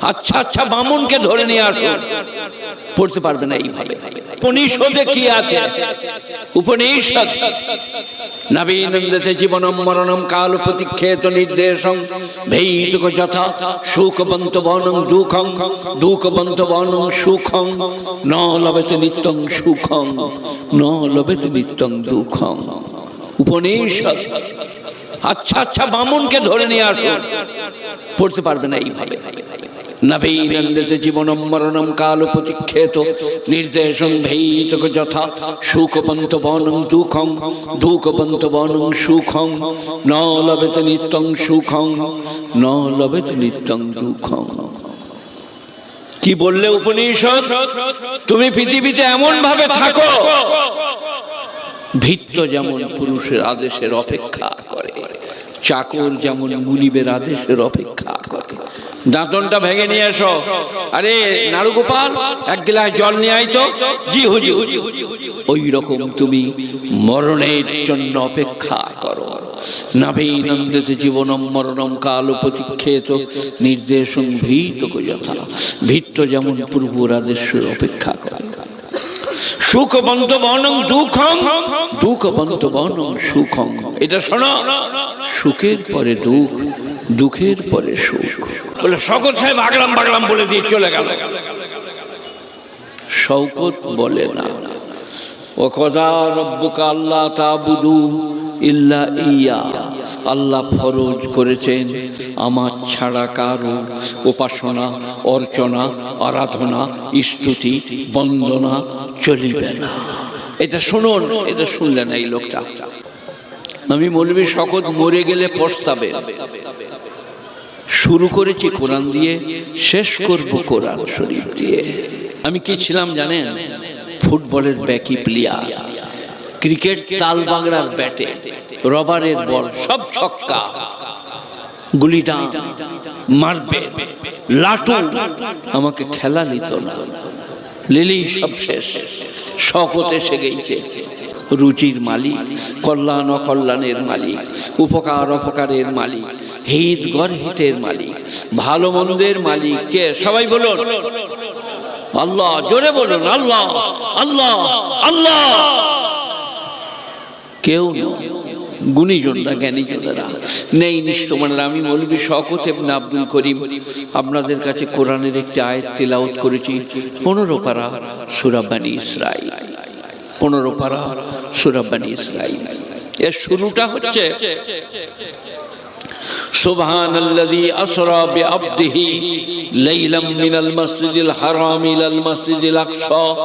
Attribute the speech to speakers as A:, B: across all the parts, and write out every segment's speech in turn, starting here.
A: আচ্ছা আচ্ছা বামুনকে ধরে নিয়ে আসুন পড়তে পারবে না এইভাবে। উপনিষদে কি আছে? উপনিষদ। নবীনন্দতে জীবনম, মরণম, কাল প্রতিক্ষেত নির্দেশং। ভেইতুক যথা সুখবন্ত বনং দুঃখং। দুঃখবন্ত বনং সুখং। ন লবেত নিত্যং সুখং। ন লবেত নিত্যং দুঃখং। উপনিষদ। আচ্ছা আচ্ছা বামুনকে ধরে নিয়ে আসুন পড়তে পারবে না এইভাবে। কাল যথা বনং সুখং ন লবেত নিত্যং সুখং ন লবেত দুঃখং। কি বললে উপনিষদ? তুমি পৃথিবীতে এমন ভাবে থাকো, ভিত্ত যেমন পুরুষের আদেশের অপেক্ষা করে, চাকর যেমন মুনিবের আদেশের অপেক্ষা করে। দাঁতনটা ভেঙে নিয়ে এসো। আরে, নারুগোপাল, এক গ্লাস জল নিয়ে আইতো জি হুজুর। ওই রকম তুমি মরণের জন্য অপেক্ষা করো। নবীনন্দিত জীবনম মরণম কাল প্রতীক্ষেত নির্দেশং ভীত যথা ভিত্ত যেমন পূর্বর আদেশের অপেক্ষা করে। সুখবন্ত বনং দুঃখং দুঃখবন্ত বনং সুখং। এটা শোনো, সুখের পরে দুঃখ দুঃখের পরে সুখ। বলে শকত সাহেব আগলাম বাগলাম বলে দিয়ে চলে গেল। শৌকত বলে, না, ও কদা রব্বুকা আল্লাহ তাবুদু ইল্লা ইয়া। আল্লাহ ফরজ করেছেন, আমার ছাড়া কারও উপাসনা, অর্চনা, আরাধনা, স্তুতি, বন্দনা চলিবে না। এটা শুনুন, এটা শুনলেন এই লোকটা। আমি মৌলবী শকত মরে গেলে পস্তাবে। শুরু করেছি কোরআন দিয়ে, শেষ করব কোরআন শরীফ দিয়ে। আমি কি ছিলাম জানেন? ফুটবলের ব্যাকি প্লেয়ার। ক্রিকেট তাল বাংলার ব্যাটে, রবারের বল সব ছক্কা। গুলিডা মারবে লাটু। আমাকে খেলা নিত না। লিলি সব শেষ। শকত এসে গেছে। রুচির মালিক, কল্যাণ অকল্যাণের মালিক, উপকার অপকারের মালিক, হিত গর্হিতের মালিক, ভালো মন্দের মালিক কে? সবাই বলুন। আল্লাহ, জোরে বলুন, আল্লাহ আল্লাহ আল্লাহ। কেউ। গুণীজনরা, জ্ঞানীজনেরা। নেই নিষ্ঠমানেরা আমি মৌলবী শকত এবং আব্দুল করিম আপনাদের কাছে কোরআনের একটি আয়াত তেলাওত করেছি, পনেরো পারা সুরাবানি ইসরাইল পনেরো পারা সুরাবানি ইসরাইল এর শুরুটা হচ্ছে سبحان الذي أسرى بعبده ليلا من المسجد الحرام إلى المسجد الأقصى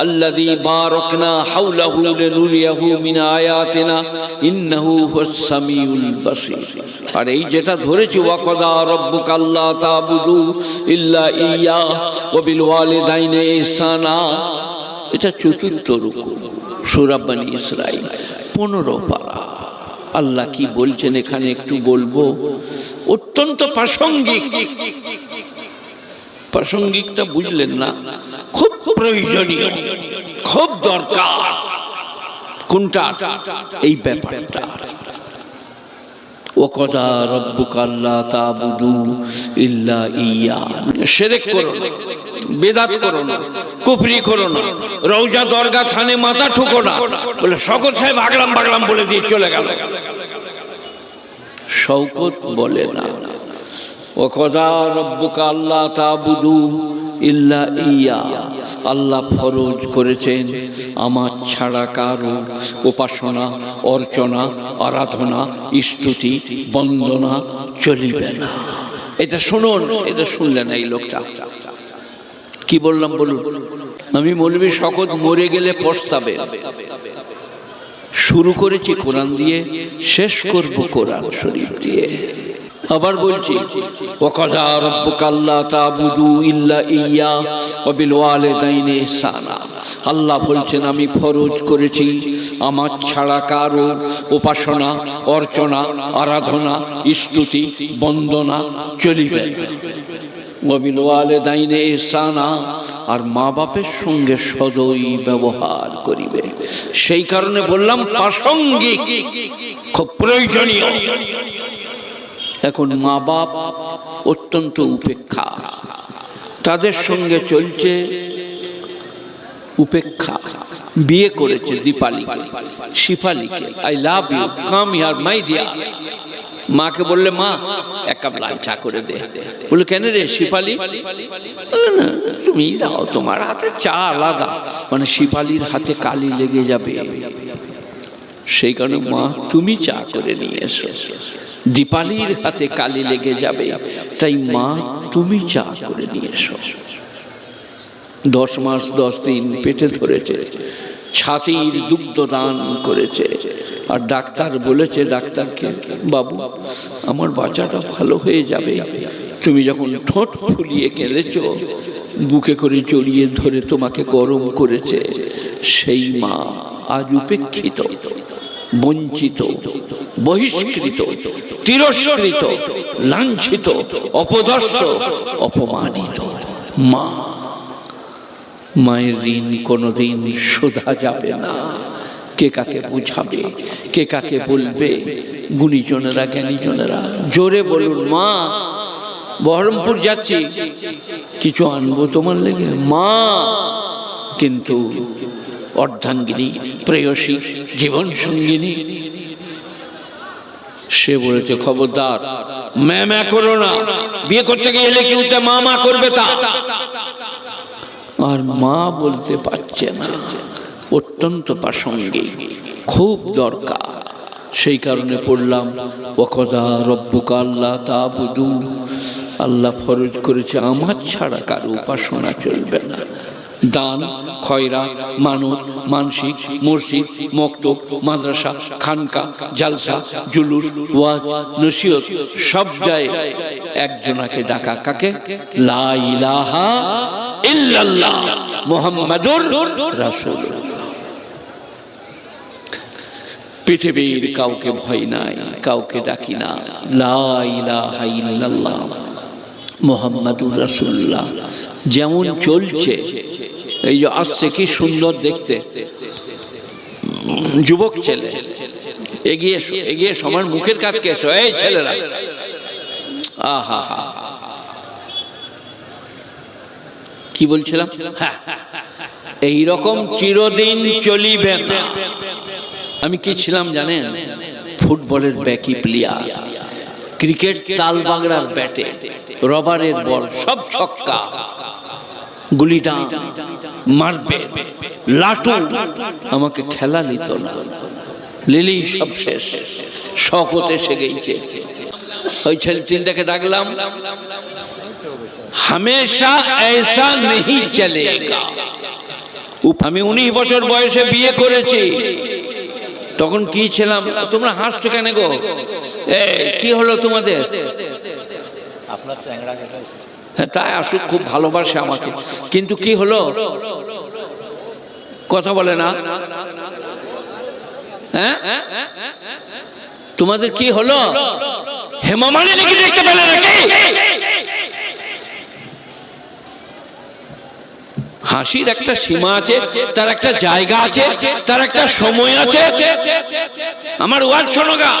A: الذي باركنا حوله لنريه من آياتنا إنه هو السميع البصير আর এই যেটা ধরেছি ওয়াকদা রব্বুক আল্লাহ তাবুদু ইল্লা ইয়া ওবিল ওয়ালিদাইনে ইহসানা এটা চতুর্থ রুকু সুরাব্বানি ইসরাইল পনেরো পারা। আল্লাহ কি বলছেন এখানে একটু বলব? অত্যন্ত প্রাসঙ্গিক। প্রাসঙ্গিকটা বুঝলেন না? খুব প্রয়োজনীয়, খুব দরকার। কোনটা? এই ব্যাপারটা। ও কথা রব্বুক তাবুদু ইল্লা ইয়া। শিরক করো বেদাত করো না, কুফরি করো না রৌজা দরগা থানে মাথা ঠুকো না। বলে শকত সাহেব আগলাম বাগলাম বলে দিয়ে চলে গেল। শৌকত বলে, না, ও কথা রব্বুকা আল্লাহ তাবুদু ইল্লা ইয়া। আল্লাহ ফরজ করেছেন, আমার ছাড়া কারও উপাসনা, অর্চনা, আরাধনা, স্তুতি, বন্দনা চলিবে না। এটা শুনুন, এটা শুনলেন এই লোকটা। কি বললাম বলুন? আমি মৌলবী শকত মরে গেলে পস্তাবে। শুরু করেছি কোরআন দিয়ে, শেষ করব কোরআন শরীফ দিয়ে। আবার বলছি ওয়াকাদা রাব্বুকা আল্লা তাবুদু ইল্লা ইয়া ওয়া বিল ওয়ালিদাইনি ইহসানা। আল্লাহ বলছেন, আমি ফরজ করেছি। আমার ছাড়া কারও উপাসনা, অর্চনা, আরাধনা, স্তুতি, বন্দনা চলিবে আর মা বাপের সঙ্গে সদয় ব্যবহার করিবে। সেই কারণে বললাম, প্রাসঙ্গিক, খুব প্রয়োজনীয়। এখন মা বাপ অত্যন্ত উপেক্ষা। তাদের সঙ্গে চলছে উপেক্ষা। বিয়ে করেছে দীপালিকে, শিফালিকে। I love you come here my dear মাকে বললে মা এক কাপ লাল চা করে দে। বলে কেন রে শিপালি? বললে, না তুমি দাও তোমার হাতে চা আলাদা। মানে শিপালির হাতে কালি লেগে যাবে। সেই কারণে মা তুমি চা করে নিয়ে এসো। দীপালির হাতে কালি লেগে যাবে। তাই মা তুমি চা করে নিয়ে এসো। দশ মাস দশ দিন পেটে ধরেছে। ছাতির দুগ্ধ দান করেছে। আর ডাক্তার বলেছে, ডাক্তারকে, বাবু, আমার বাচ্চাটা ভালো হয়ে যাবে। তুমি যখন ঠোঁট ফুলিয়ে কেঁদেছ, বুকে করে জড়িয়ে ধরে তোমাকে গরম করেছে, সেই মা আজ উপেক্ষিত, বঞ্চিত, বহিষ্কৃত, তিরস্কৃত, লাঞ্ছিত, অপদস্থ, অপমানিত। মা, মায়ের ঋণ কোনোদিন শোধা যাবে না। কে কাকে বুঝাবে? কে কাকে বলবে? গুণীজনেরা, জ্ঞানীজনেরা, জোরে বলুন, মা, বহরমপুর যাচ্ছি। কিছু আনব তোমার লেগে? মা, কিন্তু অর্ধাঙ্গিনী, প্রেয়সী জীবন সঙ্গিনী সে বলেছে, খবরদার ম্যামা করো না। বিয়ে করতে গেলে কেউ মা মা করবে তা? আর মা বলতে পারছে না। অত্যন্ত প্রাসঙ্গিক, খুব দরকার। সেই কারণে পড়লাম ওকদা রব্বুকা আল্লাহ তা বুধু আল্লাহ ফরজ করেছে, আমার ছাড়া কারও উপাসনা চলবে না। দান, খয়রা, মানত, মানসিক, মসজিদ, মক্তব, মাদ্রাসা, খানকা, জালসা, জুলুস, ওয়াজ, নসিহত, সব যায় একজনাকে ডাকা। কাকে? লা ইল্লাল্লাহ মুহাম্মাদুর রাসূলুল্লাহ। পৃথিবীর কাউকে ভয় নাই কাউকে ডাকি না। মোহাম্মদুর রাসূলুল্লাহ। যেমন চলছে এই যে আসছে কি সুন্দর দেখতে। যুবক ছেলে এগিয়ে এগিয়ে এসো, মুখের কাছকে এসো। এই ছেলেরা। আহা হা কি বলছিলাম? হ্যাঁ এই রকম চিরদিন চলিবে না। আমি কি ছিলাম জানেন ফুটবলের ব্যাকি প্লেয়ার ক্রিকেট তাল বাংলার ব্যাটে রবারের বল সব ছক্কা গুলিটা মারবে লাটু আমাকে খেলা নিত না লিলি সব শেষ শকত এসে গেছে ওই ছেলে তিনটাকে ডাকলাম হামেশা ऐसा नहीं চলেগা আমি উনিশ বছর বয়সে বিয়ে করেছি তখন কি ছিলাম? তোমরা হাসছো কেন গো? কি হলো তোমাদের? হ্যাঁ তাই আসুক খুব ভালোবাসে আমাকে। কিন্তু কি হলো? কথা বলে না। হ্যাঁ? তোমাদের কি হলো? হেমামালি নাকি দেখতে পেলে নাকি? হাসির একটা সীমা আছে, তার একটা জায়গা আছে, তার একটা সময় আছে। আমার ওয়ার্ড শোনো গা।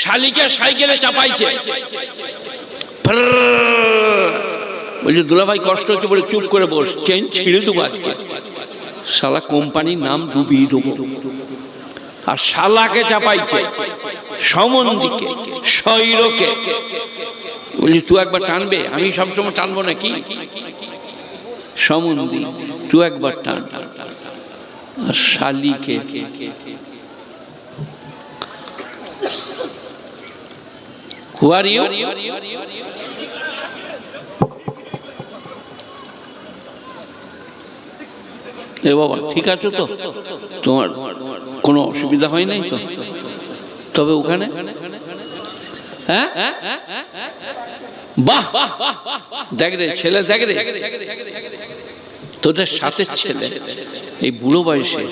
A: শালিকে সাইকেলে চাপাইছে। বলছে, দুলাভাই, কষ্ট হচ্ছে বলে চুপ করে বস, চেন ছিঁড়ে দেবো আজকে। শালা কোম্পানির নাম ডুবিয়ে দেবো। আর শালাকে চাপাইছে সমন্দিকে শৈরকে বলছি, তুই একবার টানবে? আমি সবসময় টানবো নাকি? সমন্দি তুই একবার টান। আর শালিকে। এ বাবা, ঠিক আছে তো? তোমার কোনো অসুবিধা হয় নাই তো? তবে ওখানে? হ্যাঁ? বাহ! দেখ রে, ছেলে, দেখ রে। তোদের সাথে ছেলে, এই বুড়ো বয়সে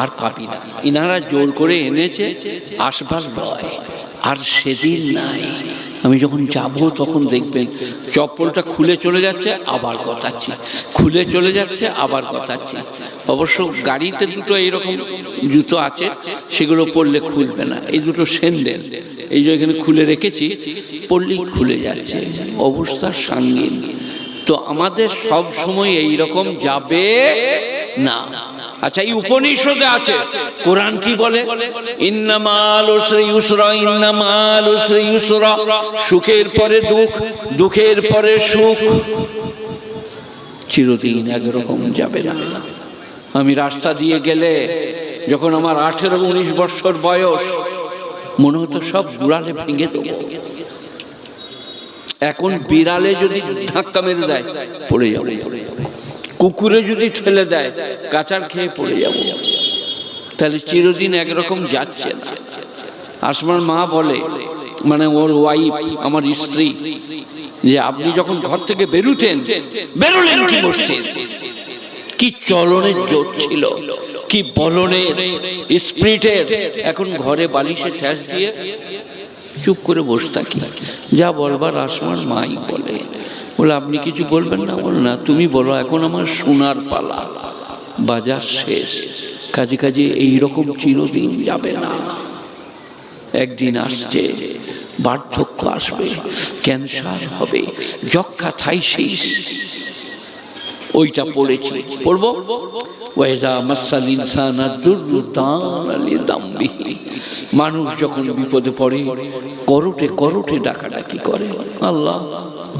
A: আর পাবি না। ইনারা জোর করে এনেছে আসবার লয়, আর সেদিন নাই। আমি যখন যাব, তখন দেখবেন চপ্পলটা খুলে চলে যাচ্ছে, আবার গতাচ্ছি। খুলে চলে যাচ্ছে, আবার গতাচ্ছি। অবশ্য গাড়িতে দুটো এইরকম জুতো আছে, সেগুলো পরলে খুলবে না। এই দুটো স্যান্ডেল, এই যে এখানে খুলে রেখেছি পড়লেই খুলে যাচ্ছে। অবস্থা সাঙ্গীন। তো আমাদের সব সময় এই রকম যাবে না। আচ্ছা এই উপনিষদে আছে, কোরআন কি বলে? ইন্নামাল উসরি ইউসরা, ইন্নামাল উসরি ইউসরা, সুখের পরে দুঃখ, দুঃখের পরে সুখ। চিরদিন একরকম যাবে না। আমি রাস্তা দিয়ে গেলে যখন আমার আঠেরো উনিশ বছর বয়স, মনে হতো সব গুড়ালে ভেঙে দেবো। এখন বিড়ালে যদি ধাক্কা মেরে দেয়, পড়ে যাব। কুকুরে যদি ঠেলে দেয়, কাঁচার খেয়ে পড়ে যাব। তাহলে চিরদিন একরকম যাচ্ছে না। আসমার মা বলে মানে ওর ওয়াইফ আমার স্ত্রী, যে আপনি যখন ঘর থেকে বেরুতেন, বেরোলেন কি মসজিদ? কি চলনের জোর ছিল? কি বলনের স্প্রিটের? এখন ঘরে বালিশে ঠ্যাস দিয়ে চুপ করে বসে থাকি। যা বলবার আসমার মাই বলে। বলে, আপনি কিছু বলবেন না? বল, না, তুমি বলো, এখন আমার সোনার পালা। বাজার শেষ। কাজে কাজে এইরকম চিরদিন যাবে না। একদিন আসছে, বার্ধক্য আসবে, ক্যান্সার হবে যক্ষা থাইসিস। ওইটা পড়েছি। পড়ব? ওয়াইজা মাসাল ইনসানা মানুষ যখন বিপদে পড়ে, করটে করটে ডাকাডাকি করে। আল্লাহ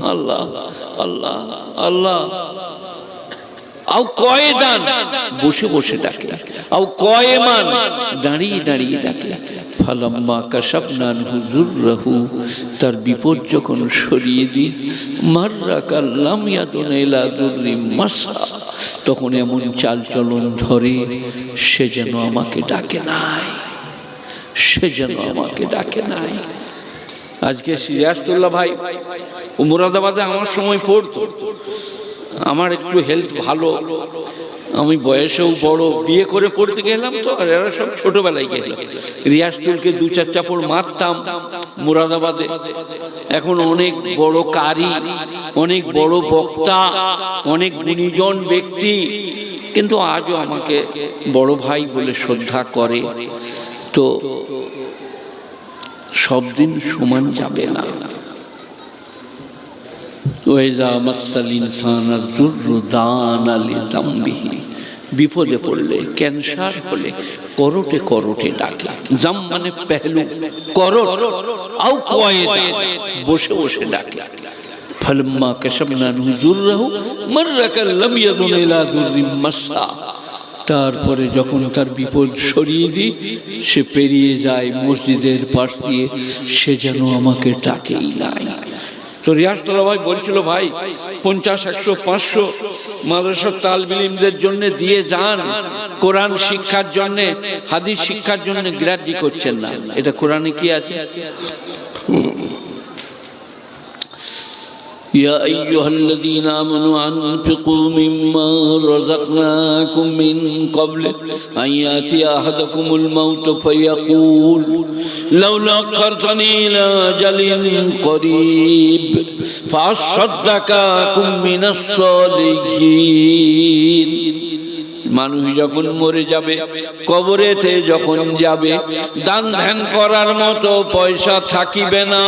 A: আল্লাহ আল্লাহ আল্লাহ। আও কয়ে দান বসে বসে ডাকে। আও কয়ে মান, দাঁড়িয়ে দাঁড়িয়ে ডাকে। ফালাম্মা কাশাবনান হুজুর রাহু তার বিপদ যখন সরিয়ে দিই মাররা কাল্লাম মাসা তখন এমন চাল চলন ধরে, সে যেন আমাকে ডাকে নাই, সে যেন আমাকে ডাকে নাই। আজকে সিরাজতুল্লাহ ভাই মুরাদাবাদে আমার সময় পড়তো, আমার একটু হেলথ ভালো আমি বয়সেও বড়, বিয়ে করে পড়তে গেলাম তো, আর এরা সব ছোটবেলায় গেল। রিয়াজতুলকে দু চার চাপড় মারতাম মুরাদাবাদে। এখন অনেক বড় কারি, অনেক বড় বক্তা, অনেক গুণীজন ব্যক্তি। কিন্তু আজও আমাকে বড় ভাই বলে শ্রদ্ধা করে। তো সব দিন সমান যাবে না। ওয়েজা মাসাল ইনসান দুর্দান আলী দাম্বিহি বিপদে পড়লে, ক্যান্সার হলে করোটে করোটে ডাকে। জাম মানে পেহলু, করোট, আও কয়েদা, বসে বসে ডাকে। ফলম্মা কশবনা নুজুরহু মাররাকা লাম ইয়াদুন ইলা দুররিম মাসা তারপরে যখন তার বিপদ সরিয়ে দিই, সে পেরিয়ে যায় মসজিদের পাশ দিয়ে, সে যেন আমাকে ডাকেই নাই। তো রিয়াজতলা ভাই বলছিল, ভাই, পঞ্চাশ, একশো, পাঁচশো মাদ্রাসার তালবিলিমদের জন্য দিয়ে যান। কোরআন শিক্ষার জন্যে, হাদিস শিক্ষার জন্য গ্রাহ্য করছেন না। এটা কোরআনে কি আছে? يا أيها الذين آمنوا أنفقوا مما رزقناكم من قبل أن يأتي أحدكم الموت فيقول لولا قرطني إلى أجل قريب فأصدق أكن من الصالحين. মানুষ যখন মরে যাবে, কবরেতে যখন যাবে, দান ধ্যান করার মতো পয়সা থাকিবে না।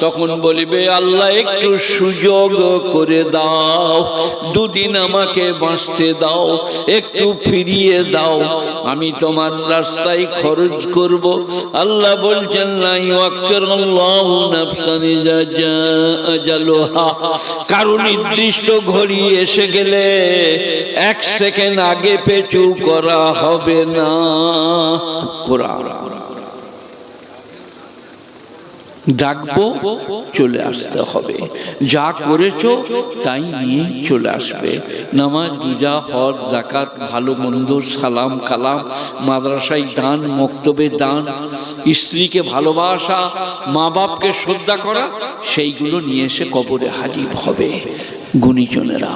A: তখন বলিবে, আল্লাহ, একটু সুযোগ করে দাও। দুদিন আমাকে বাঁচতে দাও, একটু ফিরিয়ে দাও। আমি তোমার রাস্তায় খরচ করব। আল্লাহ বলছেন নাই কারও নির্দিষ্ট ঘড়ি এসে গেলে এক সেকেন্ড আগে পেছু করা হবে না। ডাকবো চলে আসতে হবে। যা করেছ, তাই নিয়ে চলে আসবে। নামাজ, রোজা, হজ জাকাত ভালো মন্দ, সালাম কালাম, মাদ্রাসায় দান, মক্তবে দান, স্ত্রীকে ভালোবাসা মা বাপকে শ্রদ্ধা করা, সেইগুলো নিয়ে এসে কবরে হাজির হবে। গুণীজনেরা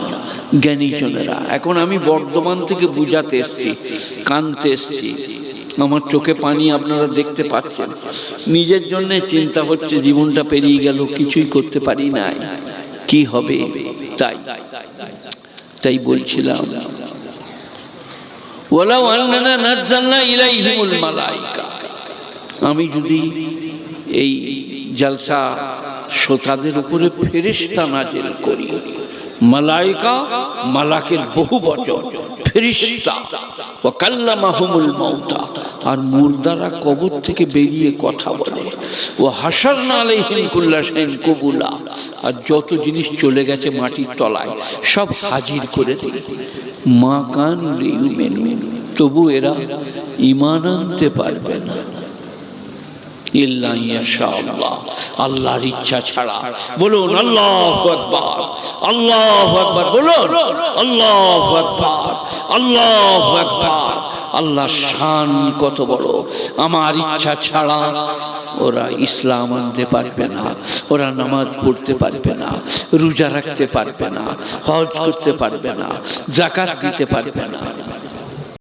A: জ্ঞানীজনেরা এখন আমি বর্ধমান থেকে বুঝাতে এসছি, কানতে এসছি। আমার চোখে পানি আপনারা দেখতে পাচ্ছেন। নিজের জন্য চিন্তা হচ্ছে জীবনটা পেরিয়ে গেল, কিছুই করতে পারি নাই। কি হবে? তাই। তাই বলছিলাম আমি যদি এই জলসা শ্রোতাদের উপরে ফেরিস্তা নাজিল করি মালাইকা, মালাকের বহু বচন, ফেরিস্তা ও কাল্লা মাহমুল মৌতা আর মুর্দারা কবর থেকে বেরিয়ে কথা বলে। ও হাসার না আলাইহিম কুল্লা সেন কবুলা, আর যত জিনিস চলে গেছে মাটির তলায়, সব হাজির করে দিই। মা কান রেউ মেনু তবু এরা ইমান আনতে পারবে না। আল্লাহর ইচ্ছা ছাড়া। বলুন, আল্লাহু আকবার। আল্লাহু আকবার বলুন, আল্লাহু আকবার। আল্লাহু আকবার। আল্লাহর শান কত বড়। আমার ইচ্ছা ছাড়া ওরা ইসলাম আনতে পারবে না। ওরা নামাজ পড়তে পারবে না। রোজা রাখতে পারবে না। হজ করতে পারবে না। জাকাত দিতে পারবে না।